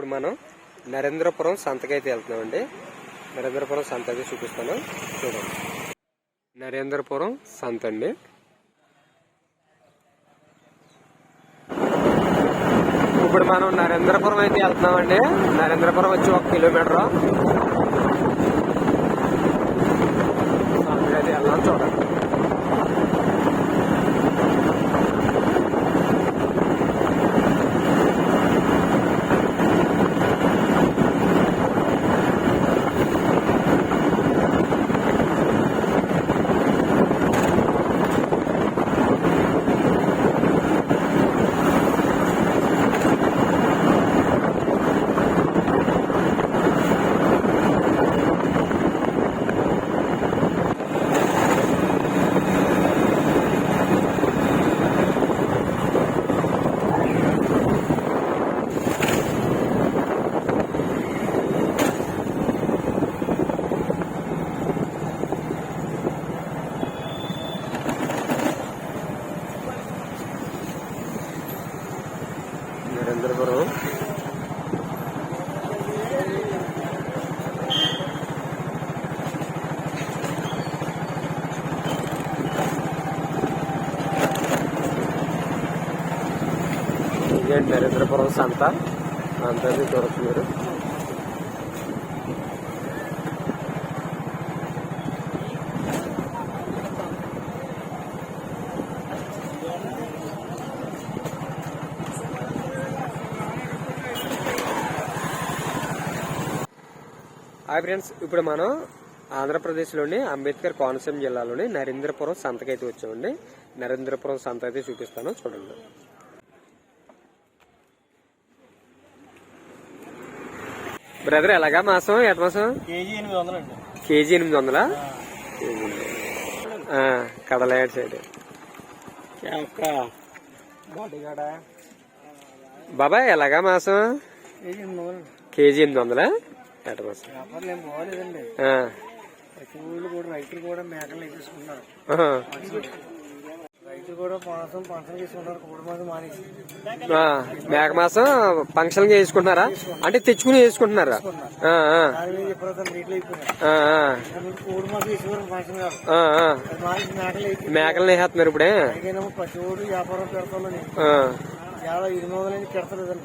ఇప్పుడు మనం నరేంద్రపురం సంతకైతే వెళ్తున్నామండి. నరేంద్రపురం సంత అయితే చూపిస్తాను. చూడండి. నరేంద్రపురం సంత అండి. ఇప్పుడు మనం నరేంద్రపురం అయితే వెళ్తున్నామండి. నరేంద్రపురం వచ్చి ఒక కిలోమీటర్ సంతకైతే వెళ్దాం చూడండి నరేంద్రపురం నరేంద్రపురం సంత. అందరినీ దొరుకుతున్నారు హాయ్ ఫ్రెండ్స్ ఇప్పుడు మనం ఆంధ్రప్రదేశ్లోని అంబేద్కర్ కోనసీమ జిల్లాలోని నరేంద్రపురం సంతకైతే వచ్చామండి. నరేంద్రపురం సంత అయితే చూపిస్తాను చూడండి. బ్రదర్ ఎలాగా మాసం? ఎట మాసం? కేజీ ఎనిమిది వందలండి కేజీ ఎనిమిది వందలా? కడలేడు సైడ్. బాబాయ్ ఎలాగా మాసం? కేజీ ఎనిమిది వందలు వందలా? ఎట మాసం? రైతులు కూడా మేకలు కూడా చేసుకుంటారు మానేసి. ఆ, మేక మాసం ఫంక్షన్ చేసుకుంటున్నారా? అంటే తెచ్చుకుని వేసుకుంటున్నారా దాని మీద ఎప్పుడైతే రేట్లు అయిపోయినాయి కోడి మాసం ఫంక్షన్ కాదు. మానేసి మేకలు అయిపోయి మేకలు వేసేస్తున్నారు ఇప్పుడే? పశువుడు వ్యాపారం పెడతామని చాలా ఎనిమిది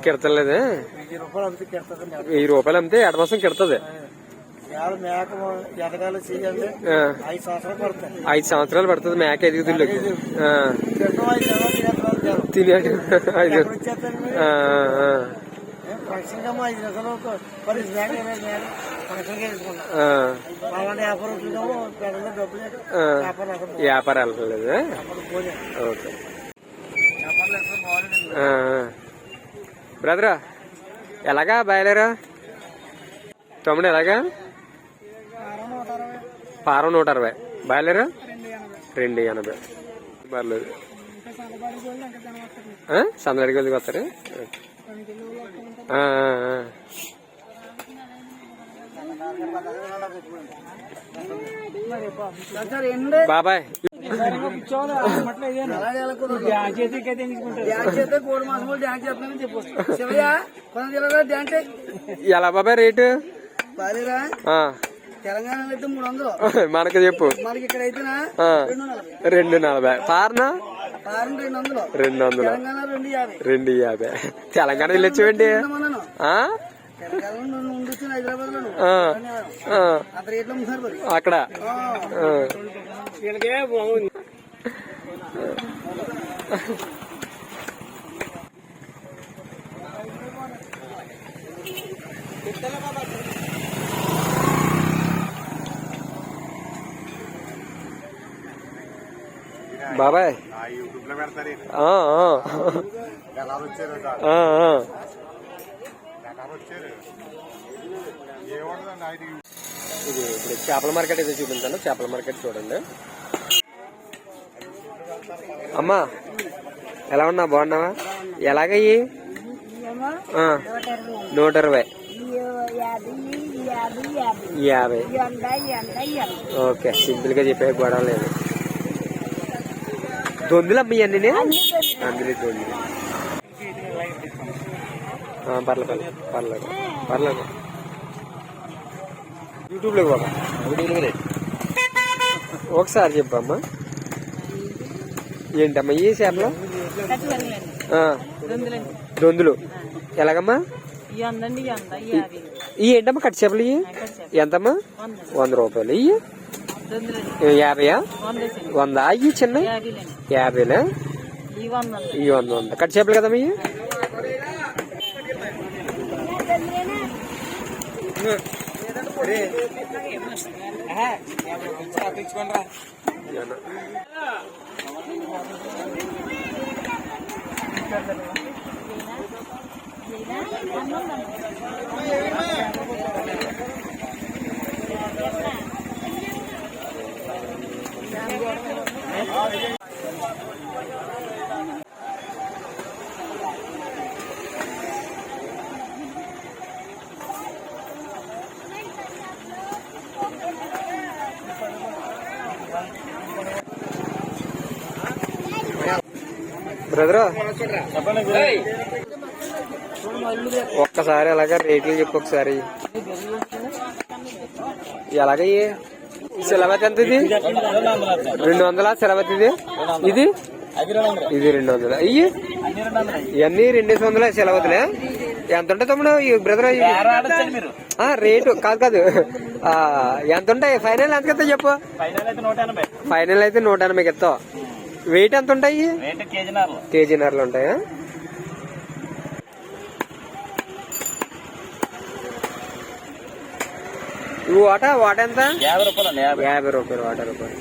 కిడతలేదు? వెయ్యి రూపాయలు అమ్మితే కెడతదండి వెయ్యి రూపాయలు అమ్మితే ఎడ మాసం కిడతది. మేక ఎదగాలి చేయాలంటే ఆ, ఐదు సంవత్సరాలు పడతాయి. ఐదు సంవత్సరాలు పడుతుంది మేక ఆ, తింటాం ఐదు మీరు? మేక ఇరవై మేక వ్యాపారం డబ్బులు వెళ్ళలేదు పోలే ఓకే. బ్రదరా ఎలాగా? బయలుదేరా. తమ్ముడు ఎలాగా? పారం నూట అరవై. బయలుదేరా? రెండు ఎనభై. పర్లేదు? సందడికి వెళ్ళి వస్తారు? బాబాయ్. ఎలా బాబాయ్ రేటు? తెలంగాణలో అయితే మూడు వందలు. మనకి చెప్పు. మనకి ఇక్కడ రెండు నలభై. పారనా? రెండు వందలు. రెండు యాభై. తెలంగాణ వెళ్ళొచ్చేవండి ఆ? తెలంగాణలో నువ్వు ఉండొచ్చు హైదరాబాద్లో ఆ, ఆ, అంత రేట్లో ఉన్నారు మరి అక్కడ ఆ. వీళ్ళకే బాగుంది బాబాయ్ ఆ, ఆ. ఆ, ఆ. ఇది ఇప్పుడు చేపల మార్కెట్ అయితే చూపించాను. చేపల మార్కెట్ చూడండి. అమ్మా ఎలా ఉన్నా బాగున్నావా? ఎలాగయ్యి నూట ఇరవై. యాభై ఓకే సింపుల్గా చెప్పే గొడవ లేదు. దొందులు అమ్మాయి అన్ని అందులో దొందులు. పర్లేదు పర్లేదు పర్లేదు యూట్యూబ్లోకి బాబా ఒకసారి చెప్పమ్మా. ఏంటమ్మా ఈ చేపలు? ఆ, దొందులు. ఎలాగమ్మా? ఈ ఏంటమ్మా కట్టి చేపలు ఇవి ఎంతమ్మా? వంద. వంద రూపాయలు ఇవి యాభై యాభైయా? వంద? వేసండి ఇవి చిన్న యాభైలే. ఈ వంద ఇవి వంద. వంద కట్టి చేపలు కదమ్మా ఇవి ఒక్కసారి అలాగా రేట్లు చెప్పు ఒకసారి. ఎలాగయ్యి? సిలబత్ ఎంత ఇది రెండు వందల సిలబత్ ఇది ఇది ఇది రెండు వందలు ఇయ్యి ఇవన్నీ రెండేసి వందల సిలబతులే ఎంత ఉంటాయి తమ్ముడు ఈ బ్రదర్? రేటు. కాదు కాదు. ఎంత ఉంటాయి ఫైనల్ ఎంత ఇస్తావు చెప్పు? ఫైనల్ అయితే నూట ఎనభై. ఫైనల్ వెయిట్ ఎంత ఉంటాయి? రేట్ కేజీ నాలుగు కేజీన్నరలు ఉంటాయా? ఈ వాట? వాట ఎంత? యాభై రూపాయలు యాభై. రూపాయలు వాట రూపాయలు.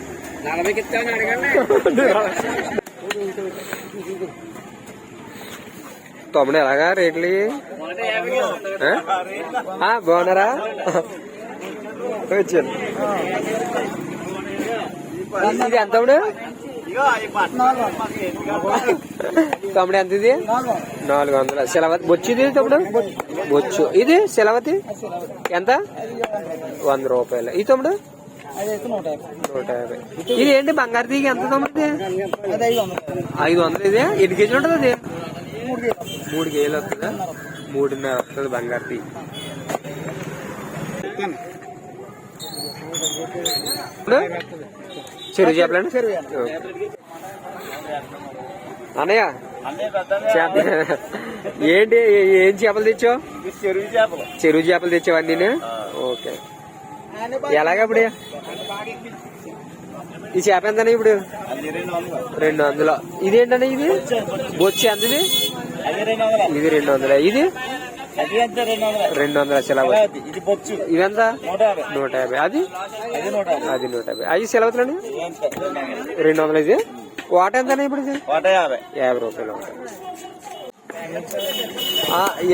నలభైకి ఇస్తాను అడగండి. తమ్ముడు ఎలాగా రేట్లు? ఇవి? బాగున్నారా? వచ్చాను. ఇది ఎంత తమ్ముడు ఎంత ఇది నాలుగు వందల సెలవతి బొచ్చు ఇది తమ్ముడు? బొచ్చు. ఇది సెలవతి ఎంత? వంద రూపాయలు. ఈ తమ్ముడు? నూట యాభై ఇది ఏంటి? బంగారు తీగ ఎంత తమ్ముడు అది ఐదు వందలు ఇది. ఎన్ని కేజీలు ఉంటుంది అది? మూడు కేజీలు. మూడు కేజీలు వస్తుందా? మూడున్నర వస్తుంది బంగారు తీగ. ఇప్పుడు చెరువు చేపలండి. అన్నయ్య. చేప ఏంటి? ఏ- చేపలు తెచ్చావు? చెరువు చేపలు. చెరువు చేపలు తెచ్చావు అన్నీ ఓకే. ఎలాగప్పుడు ఈ చేప ఎంత ఇప్పుడు? రెండు వందలు. ఇదేంటండి ఇది? బొచ్చి ఎంత ఇది రెండు వందలు. ఇది? రెండు వందలు? బొచ్చు. ఇదెంత? నూట యాభై. అది? అది నూట యాభై. అవి అంతే రెండు వందలు. ఇది? వాట ఎంత ఇప్పుడు ఇది? యాభై. రూపాయలు ఉంటాయి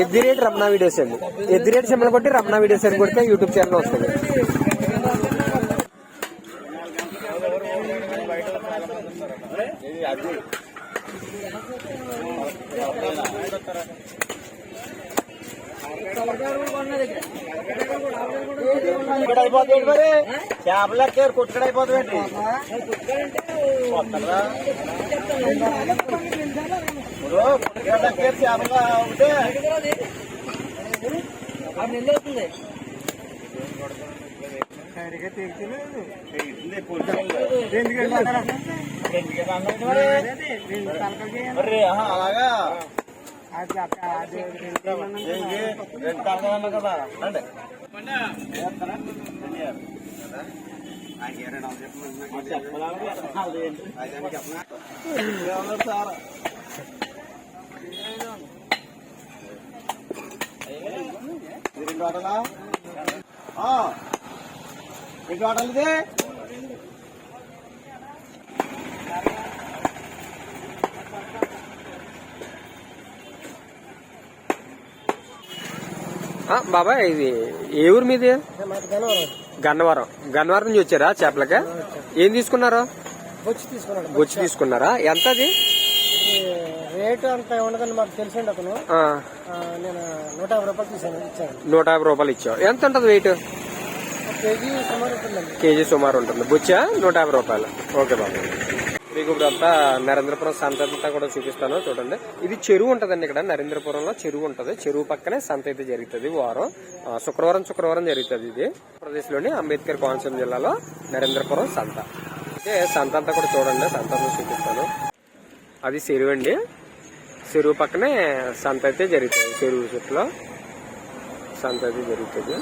ఎద్ది రేట్ రమణ వీడియోస్ అండి. ఎద్ది రేట్ సింబల్ కొట్టి రమణ వీడియోస్ అని కొడితే యూట్యూబ్ ఛానల్ వస్తుంది. అయిపోతుంది మరి? చేపలు ఎక్కారు కొట్టుకడ అయిపోతుంది చేపలు ఉంటే మరి ఆహా, అలాగా? రండి ఆటలా ఆ. రెండు ఆటలు బాబాయ్ ఇది ఏ ఊరు మీది? గన్నవరం. గన్నవరం నుంచి వచ్చారా చేపలకి? ఏం తీసుకున్నారు? వచ్చి తీసుకున్నాడు. బొచ్చి తీసుకున్నారా? ఎంత అది రేటు అంత ఉండదని మాకు తెలిసిండి అతను. నేను నూట యాభై రూపాయలు తీసాను ఇచ్చాను. నూట యాభై రూపాయలు ఇచ్చావు. ఎంత ఉంటుంది వెయిట్ కేజీ సుమారు ఉంటుందండి. కేజీ సుమారు ఉంటుంది. బొచ్చా? నూట యాభై రూపాయలు. ఓకే బాబు మీకు ఇప్పుడు అంతా నరేంద్రపురం సంత అంతా కూడా చూపిస్తాను చూడండి. ఇది చెరువు ఉంటుందండి ఇక్కడ నరేంద్రపురంలో చెరువు ఉంటుంది. చెరువు పక్కనే సంత అయితే జరుగుతుంది వారం. శుక్రవారం శుక్రవారం జరుగుతుంది ఇది. ప్రదేశ్లోని అంబేద్కర్ కోనసీమ జిల్లాలో నరేంద్రపురం సంత. అయితే సంత అంతా కూడా చూడండి సంత అంతా చూపిస్తాను. అది చెరువు అండి. చెరువు పక్కనే సంత అయితే జరుగుతుంది చెరువు చుట్టూలో సంత అయితే జరుగుతుంది.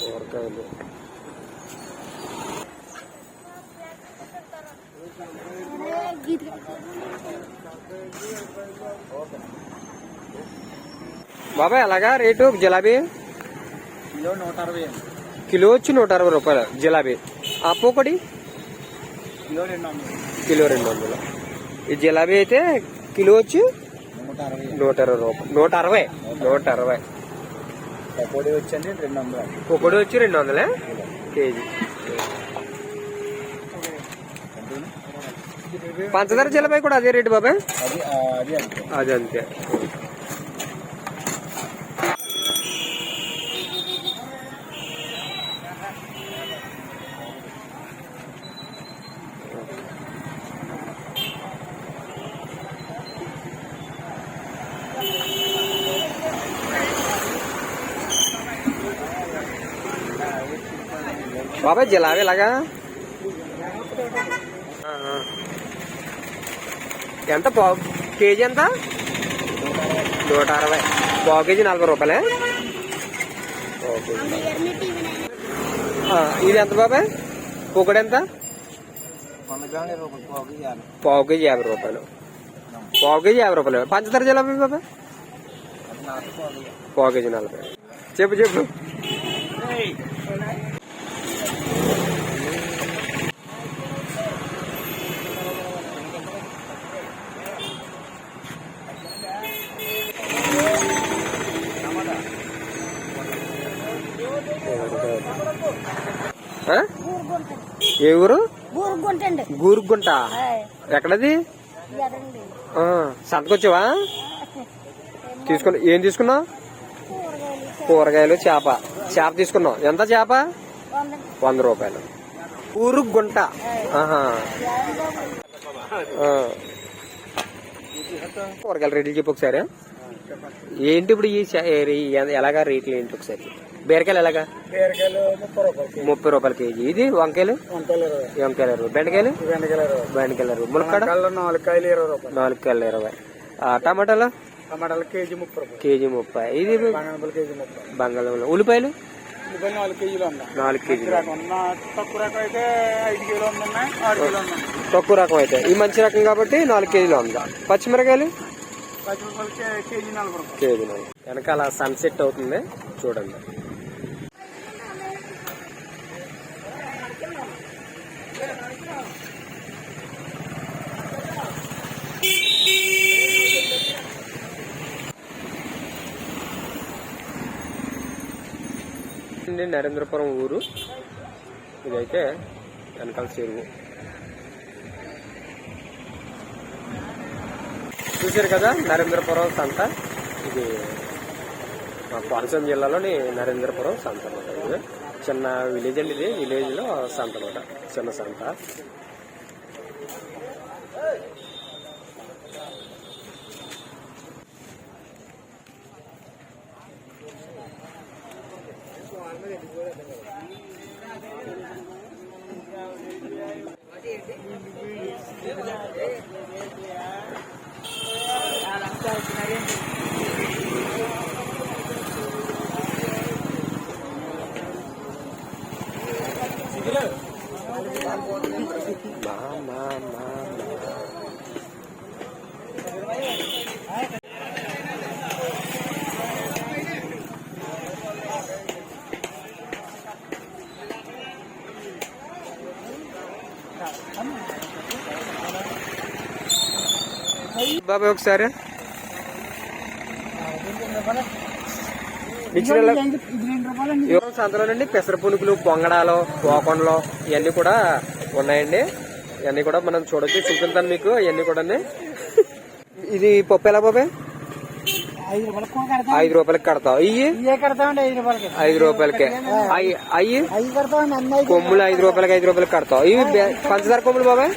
కూరగాయలు బాబాయ్ అలాగా రేటు జిలాబీ కిలో నూట అరవై కిలో వచ్చి నూట అరవై రూపాయలు జిలాబీ ఆ పూకడి కిలో రెండు వందలు కిలో రెండు వందలు ఈ జిలాబీ అయితే కిలో వచ్చి నూట అరవై నూట ఇరవై రూపాయలు నూట అరవై నూట అరవై పకోడీ వచ్చండి రెండు వందలు పొడి వచ్చి రెండు వందలే కేజీ పంచదార జిలాబీ కూడా అదే రేటు బాబాయ్ అది అంతే. బాబాయ్ జిలాబీ లాగా ఎంత పావు కేజీ ఎంత? నూట అరవై. పావు కేజీ నలభై రూపాయలే? ఇది ఎంత బాబాయ్? పొగడు ఎంత? పావు కేజీ యాభై రూపాయలు. పావు కేజీ యాభై రూపాయలు. పంచదార జిలాబీ బాబాయ్? పావు కేజీ నలభై. చెప్పు చెప్పు. ఏ ఊరు? గూరుగుంట ఎక్కడది? సంతకొచ్చావా? తీసుకున్నా ఏం తీసుకున్నావు? కూరగాయలు చేప. చేప తీసుకున్నావు. ఎంత చేప? వంద రూపాయలు. ఊరు గుంట. కూరగాయల రేట్లు చెప్పు ఒకసారి. ఏంటి ఇప్పుడు ఈ ఎలాగా రేట్లు ఏంటి ఒకసారి బీరకాయలు ఎలాగా? బీరకాయలు ముప్పై రూపాయలు ముప్పై రూపాయల కేజీ. ఇది వంకాయలు? వంకాయలు ఇరవై. బెండకాయలు? బెండకాయలు ఇరవై. ములక్కాడ? నాలుగు కాయలు ఇరవై రూపాయలు. నాలుగు కాయలు ఇరవై. టమాటాలు? టమాటాలు కేజీ ముప్పై రూపాయలు. కేజీ ముప్పై. ఇది బంగాళదుంపలు కేజీ ముప్పై. బంగాళం ఉల్లిపాయలు? ఉల్లిపాయలు నాలుగు కేజీలు ఉన్నాయి. నాలుగు కేజీలు. రకం ఉన్న తక్కువ రకం అయితే ఐదు కిలో ఉన్నాయి ఆరు కిలో ఉన్నాయి. తక్కువ రకం అయితే. ఈ మంచి రకం కాబట్టి నాలుగు కేజీలు ఉంది? పచ్చిమిరకాయలు? కేజీ నలభై వెనకాల సన్సెట్ అవుతుంది. చూడండి. ఇది నరేంద్రపురం ఊరు. ఇదైతే వెనకాల చెరువు. చూశారు కదా నరేంద్రపురం సంత. ఇది మా కోనసీమ జిల్లాలోని నరేంద్రపురం సంత అన్నమాట ఇది. చిన్న విలేజ్ అండి ఇది విలేజ్లో సంత అన్నమాట. చిన్న సంత. బాబాయ్ ఒకసారి. ఇచ్చిన సంతలోనండి పెసర పునుకులు పొంగడాలు పోకొండలు ఇవన్నీ కూడా ఉన్నాయండి. ఇవన్నీ కూడా మనం చూడొచ్చు. చూపిస్తాను మీకు. ఇవన్నీ కూడా ఇది పప్పు ఎలా బాబాయ్? ఐదు రూపాయలకు కూడా కడతాం ఇవే ఐదు రూపాయలకి. అయ్యి? కొమ్ములు ఐదు రూపాయలకి ఐదు రూపాయలకి కడతావు? ఇవి పంచదార కొమ్ములు బాబాయ్.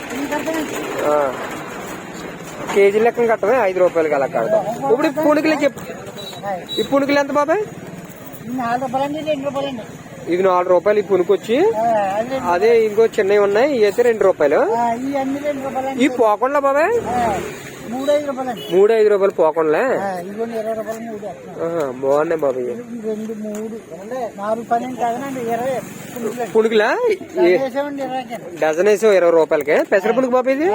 కేజీ లెక్కన కట్టమే ఐదు రూపాయలకి అలా కడతాం ఇప్పుడు ఈ పుణుకులు చెప్పు ఈ పుణుకులు ఎంత బాబాయ్? నాలుగు రూపాయలండి రెండు రూపాయలండి. ఇది నాలుగు రూపాయలు ఈ ఆ, అది ఇంకో చిన్నవి ఉన్నాయి ఇవి అయితే రెండు రూపాయలు. ఇవి ఈ పోకుండా బాబాయ్ మూడు ఐదు రూపాయలు పోకుండా. బాగున్నాయి ఇవి. వేసామండి ఇరవైకి డజన్ వేసావు ఇరవై రూపాయలకి? పెసర పుణుకు బాబాయ్ ఇది.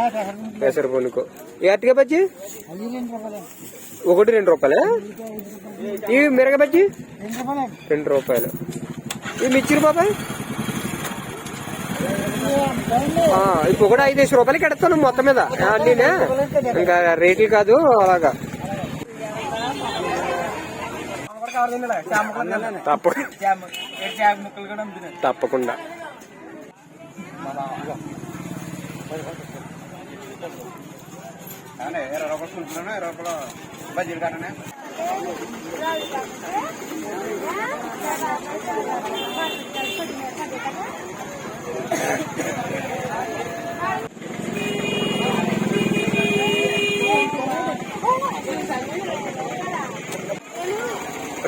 పెసర ఈ అరటికాయ బజ్జి? ఒకటి రెండు రూపాయలే? ఇవి మిరగ రెండు రూపాయలు. ఇవి మిర్చిలు బాబాయ్? ఇప్పుడు కూడా ఐదేసి రూపాయలకి ఎడతాను మొత్తం మీద. అన్నీనే. ఇంకా రేట్లు కాదు అలాగా. తప్పకుండా. తప్పకుండా. ఇరవై రూపాయలు కుంటున్నాను ఇరవై రూపాయలు బజ్జీలు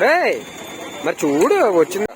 రే మరి చూడు వచ్చింది.